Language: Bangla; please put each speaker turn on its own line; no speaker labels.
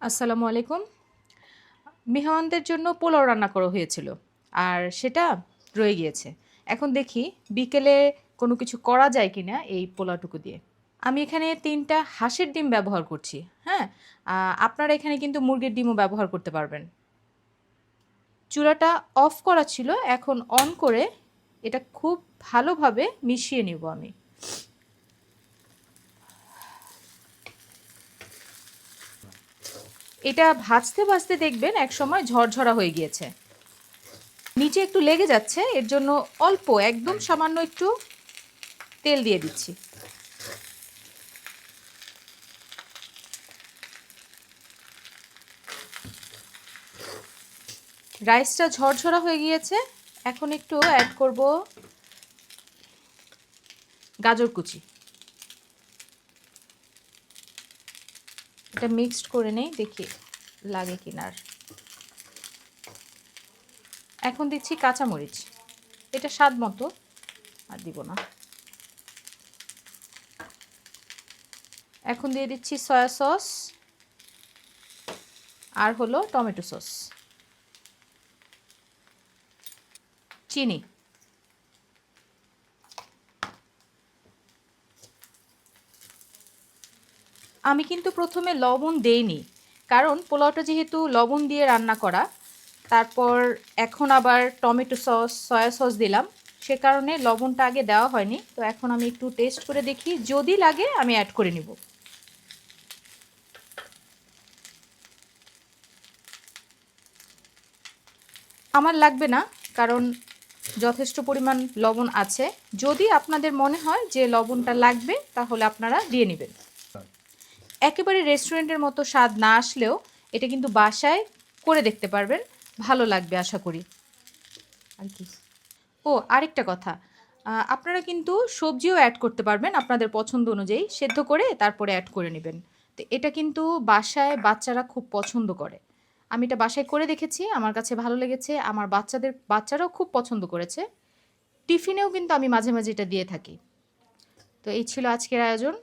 আসসালামু আলাইকুম। মেহমানদের জন্য পোলাও রান্না করা হয়েছিল আর সেটা রয়ে গিয়েছে। এখন দেখি বিকেলে কোনো কিছু করা যায় কি না এই পোলাওটুকু দিয়ে। আমি এখানে তিনটা হাঁসের ডিম ব্যবহার করছি হ্যাঁ? আপনারা এখানে কিন্তু মুরগির ডিমও ব্যবহার করতে পারবেন। চুলাটা অফ করা ছিল, এখন অন করে এটা খুব ভালোভাবে মিশিয়ে নেব আমি। এটা ভাজতে ভাজতে দেখবেন এক সময় ঝরঝরা হয়ে গিয়েছে। নিচে একটু লেগে যাচ্ছে, এর জন্য অল্প, একদম সামান্য একটু তেল দিয়ে দিচ্ছি। রাইসটা ঝরঝরা হয়ে গিয়েছে, এখন একটু অ্যাড করব গাজর কুচি। এটা মিক্সড করে নেই, দেখি লাগে কিনার এখন দিচ্ছি কাঁচামরিচ। এটা স্বাদ মতো, আর দিব না। এখন দিয়ে দিচ্ছি সয়া সস আর হলো টমেটো সস চিনি। আমি কিন্তু প্রথমে লবণ দেইনি। কারণ পোলাওটা যেহেতু লবণ দিয়ে রান্না করা, তারপর এখন আবার টমেটো সস, সয়া সস দিলাম। সে কারণে লবণটা আগে দেওয়া হয়নি। তো এখন আমি একটু টেস্ট করে দেখি। যদি লাগে, আমি অ্যাড করে নিব। আমার লাগবে না, কারণ যথেষ্ট পরিমাণ লবণ আছে। যদি আপনাদের মনে হয় যে লবণটা লাগবে, তাহলে আপনারা দিয়ে নেবেন। একেবারে রেস্টুরেন্টের মতো স্বাদ না আসলেও এটা কিন্তু বাসায় করে দেখতে পারবেন। ভালো লাগবে আশা করি। আর কি। ও, আরেকটা কথা। আপনারা কিন্তু সবজিও অ্যাড করতে পারবেন আপনাদের পছন্দ অনুযায়ী। সেদ্ধ করে তারপরে অ্যাড করে নেবেন। তো এটা কিন্তু বাসায় বাচ্চারা খুব পছন্দ করে। আমি এটা বাসায় করে দেখেছি, আমার কাছে ভালো লেগেছে। আমার বাচ্চাদের, বাচ্চারাও খুব পছন্দ করেছে। টিফিনেও কিন্তু আমি মাঝে মাঝে এটা দিয়ে থাকি। তো এই ছিল আজকের আয়োজন।